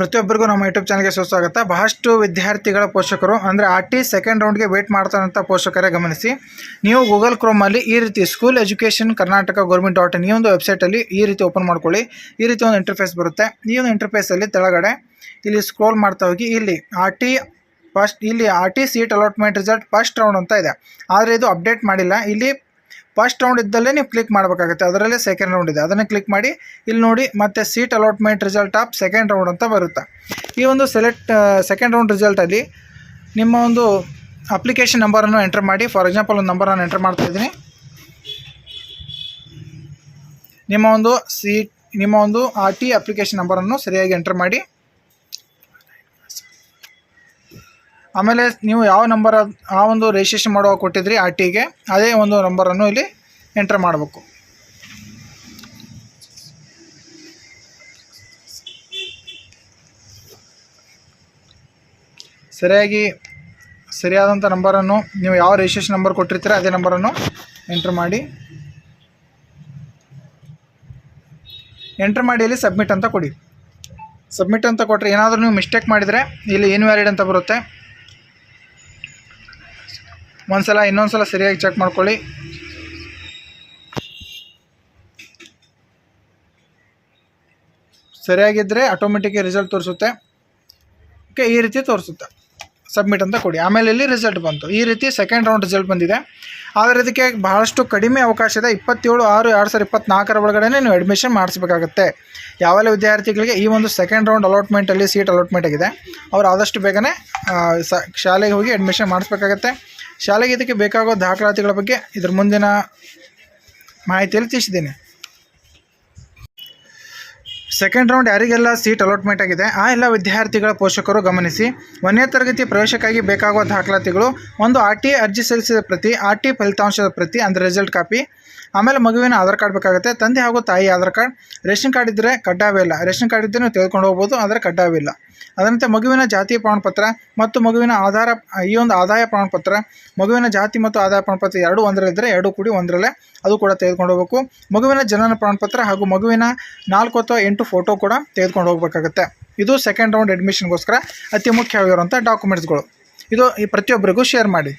ಪ್ರತಿಯೊಬ್ಬರಿಗೂ ನಮ್ಮ ಯೂಟ್ಯೂಬ್ ಚಾನಲ್ಗೆ ಸುಸ್ವಾಗತ. ಬಹಳಷ್ಟು ವಿದ್ಯಾರ್ಥಿಗಳ ಪೋಷಕರು, ಅಂದರೆ ಆರ್ ಟಿ ಸೆಕೆಂಡ್ ರೌಂಡ್ಗೆ ವೇಟ್ ಮಾಡ್ತಾರಂಥ ಪೋಷಕರೇ ಗಮನಿಸಿ. ನೀವು ಗೂಗಲ್ ಕ್ರೋಮಲ್ಲಿ ಈ ರೀತಿ school education Karnataka government dot in ಈ ಒಂದು ವೆಬ್ಸೈಟಲ್ಲಿ ಈ ರೀತಿ ಓಪನ್ ಮಾಡ್ಕೊಳ್ಳಿ. ಈ ರೀತಿ ಒಂದು ಇಂಟರ್ಫೇಸ್ ಬರುತ್ತೆ. ಈ ಒಂದು ಇಂಟರ್ಫೇಸಲ್ಲಿ ತೆಳಗಡೆ ಇಲ್ಲಿ ಸ್ಕ್ರೋಲ್ ಮಾಡ್ತಾ ಹೋಗಿ, ಇಲ್ಲಿ ಆರ್ ಟಿ ಫಸ್ಟ್ ಇಲ್ಲಿ R T seat allotment result first round ಅಂತ ಇದೆ. ಆದರೆ ಇದು ಅಪ್ಡೇಟ್ ಮಾಡಿಲ್ಲ. ಇಲ್ಲಿ ಫಸ್ಟ್ ರೌಂಡ್ ಇದ್ದಲ್ಲೇ ನೀವು ಕ್ಲಿಕ್ ಮಾಡಬೇಕಾಗುತ್ತೆ. ಅದರಲ್ಲೇ ಸೆಕೆಂಡ್ ರೌಂಡ್ ಇದೆ. ಅದನ್ನು ಕ್ಲಿಕ್ ಮಾಡಿ, ಇಲ್ಲಿ ನೋಡಿ ಮತ್ತೆ seat allotment result of second round ಅಂತ ಬರುತ್ತೆ. ಈ ಒಂದು ಸೆಲೆಕ್ಟ್ ಸೆಕೆಂಡ್ ರೌಂಡ್ ರಿಸಲ್ಟಲ್ಲಿ ನಿಮ್ಮ ಒಂದು ಅಪ್ಲಿಕೇಶನ್ ನಂಬರನ್ನು ಎಂಟರ್ ಮಾಡಿ. ಫಾರ್ ಎಕ್ಸಾಂಪಲ್ ಒಂದು ನಂಬರ್ ನಾನು ಎಂಟರ್ ಮಾಡ್ತಾ ಇದ್ದೀನಿ. ನಿಮ್ಮ ಒಂದು ಸೀಟ್ ನಿಮ್ಮ ಒಂದು ಆರ್ ಟಿ ಅಪ್ಲಿಕೇಶನ್ ನಂಬರನ್ನು ಸರಿಯಾಗಿ ಎಂಟರ್ ಮಾಡಿ. ಆಮೇಲೆ ನೀವು ಯಾವ ನಂಬರ್ ಆ ಒಂದು ರಿಜಿಸ್ಟ್ರೇಷನ್ ಮಾಡುವಾಗ ಕೊಟ್ಟಿದ್ರಿ, ಆ ಟಿಗೆ ಅದೇ ಒಂದು ನಂಬರನ್ನು ಇಲ್ಲಿ ಎಂಟರ್ ಮಾಡಬೇಕು. ಸರಿಯಾಗಿ ಸರಿಯಾದಂಥ ನಂಬರನ್ನು ನೀವು ಯಾವ ರಿಜಿಸ್ಟ್ರೇಷನ್ ನಂಬರ್ ಕೊಟ್ಟಿರ್ತೀರ, ಅದೇ ನಂಬರನ್ನು ಎಂಟ್ರ್ ಮಾಡಿ. ಎಂಟ್ರ್ ಮಾಡಿ ಇಲ್ಲಿ ಸಬ್ಮಿಟ್ ಅಂತ ಕೊಡಿ. ಸಬ್ಮಿಟ್ ಅಂತ ಕೊಟ್ಟರೆ ಏನಾದರೂ ನೀವು ಮಿಸ್ಟೇಕ್ ಮಾಡಿದರೆ, ಇಲ್ಲಿ ಇನ್ವ್ಯಾಲಿಡ್ ಅಂತ ಬರುತ್ತೆ. ಇನ್ನೊಂದು ಸಲ ಸರಿಯಾಗಿ ಚೆಕ್ ಮಾಡ್ಕೊಳ್ಳಿ. ಸರಿಯಾಗಿದ್ದರೆ ಆಟೋಮೆಟಿಕ್ ರಿಸಲ್ಟ್ ತೋರಿಸುತ್ತೆ. ಓಕೆ ಈ ರೀತಿ ತೋರಿಸುತ್ತೆ. ಸಬ್ಮಿಟ್ ಅಂತ ಕೊಡಿ. ಆಮೇಲೆ ಇಲ್ಲಿ ರಿಸಲ್ಟ್ ಬಂತು. ಈ ರೀತಿ ಸೆಕೆಂಡ್ ರೌಂಡ್ ರಿಸಲ್ಟ್ ಬಂದಿದೆ. ಆದರೆ ಇದಕ್ಕೆ ಬಹಳಷ್ಟು ಕಡಿಮೆ ಅವಕಾಶ ಇದೆ. ಇಪ್ಪತ್ತೇಳು, ಆರು, ಎರಡು ಸಾವಿರದ ಇಪ್ಪತ್ತ್ನಾಲ್ಕರ ಒಳಗಡೆ ನೀವು ಅಡ್ಮಿಷನ್ ಮಾಡಿಸ್ಬೇಕಾಗತ್ತೆ. ಯಾವೆಲ್ಲ ವಿದ್ಯಾರ್ಥಿಗಳಿಗೆ ಈ ಒಂದು ಸೆಕೆಂಡ್ ರೌಂಡ್ ಅಲಾಟ್ಮೆಂಟಲ್ಲಿ ಸೀಟ್ ಅಲಾಟ್ಮೆಂಟ್ ಆಗಿದೆ, ಅವರು ಆದಷ್ಟು ಬೇಗನೆ ಶಾಲೆಗೆ ಹೋಗಿ ಅಡ್ಮಿಷನ್ ಮಾಡಿಸ್ಬೇಕಾಗತ್ತೆ. ಶಾಲೆಗೆ ಇದಕ್ಕೆ ಬೇಕಾಗುವ ದಾಖಲಾತಿಗಳ ಬಗ್ಗೆ ಇದ್ರ ಮುಂದಿನ ಮಾಹಿತಿಯಲ್ಲಿ ತಿಳಿಸಿದ್ದೀನಿ. ಸೆಕೆಂಡ್ ರೌಂಡ್ ಯಾರಿಗೆಲ್ಲ ಸೀಟ್ ಅಲಾಟ್ಮೆಂಟ್ ಆಗಿದೆ, ಆ ಎಲ್ಲ ವಿದ್ಯಾರ್ಥಿಗಳ ಪೋಷಕರು ಗಮನಿಸಿ. ಒಂದನೇ ತರಗತಿ ಪ್ರವೇಶಕ್ಕಾಗಿ ಬೇಕಾಗುವ ದಾಖಲಾತಿಗಳು, ಒಂದು ಆರ್ ಟಿ ಅರ್ಜಿ ಸಲ್ಲಿಸಿದ ಪ್ರತಿ ಆರ್ ಟಿ ಫಲಿತಾಂಶದ ಪ್ರತಿ, ಅಂದರೆ ರಿಸಲ್ಟ್ ಕಾಪಿ ಆಮೇಲೆ ಮಗುವಿನ ಆಧಾರ್ ಕಾರ್ಡ್ ಬೇಕಾಗುತ್ತೆ, ತಂದೆ ಹಾಗೂ ತಾಯಿ ಆಧಾರ್ ಕಾರ್ಡ್ ರೇಷನ್ ಕಾರ್ಡ್ ಇದ್ದರೆ ಕಡ್ಡಾಯವಿಲ್ಲ ರೇಷನ್ ಕಾರ್ಡ್ ಇದ್ದರೆ ನೀವು ತೆಗೆದುಕೊಂಡು ಹೋಗ್ಬೋದು, ಆದರೆ ಕಡ್ಡಾಯವಿಲ್ಲ ಅದರಂತೆ ಮಗುವಿನ ಜಾತಿ ಪ್ರಮಾಣಪತ್ರ ಮತ್ತು ಮಗುವಿನ ಆಧಾರ, ಈ ಒಂದು ಆದಾಯ ಪ್ರಮಾಣಪತ್ರ, ಮಗುವಿನ ಜಾತಿ ಮತ್ತು ಆದಾಯ ಪ್ರಮಾಣಪತ್ರ ಎರಡು ಒಂದರಲ್ಲಿದ್ದರೆ ಎರಡು ಕೂಡಿ ಒಂದರಲ್ಲೇ ಅದು ಕೂಡ ತೆಗೆದುಕೊಂಡು ಹೋಗಬೇಕು. ಮಗುವಿನ ಜನನ ಪ್ರಮಾಣಪತ್ರ ಹಾಗೂ ಮಗುವಿನ ನಾಲ್ಕು ಅಥವಾ ಎಂಟು ಫೋಟೋ ಕೂಡ ತೆಗೆದುಕೊಂಡು ಹೋಗಬೇಕಾಗುತ್ತೆ. ಇದು ಸೆಕೆಂಡ್ ರೌಂಡ್ ಅಡ್ಮಿಷನ್ಗೋಸ್ಕರ ಅತಿ ಮುಖ್ಯವಾಗಿರುವಂಥ ಡಾಕ್ಯುಮೆಂಟ್ಸ್ಗಳು ಇದು ಈ ಪ್ರತಿಯೊಬ್ಬರಿಗೂ ಶೇರ್ ಮಾಡಿ.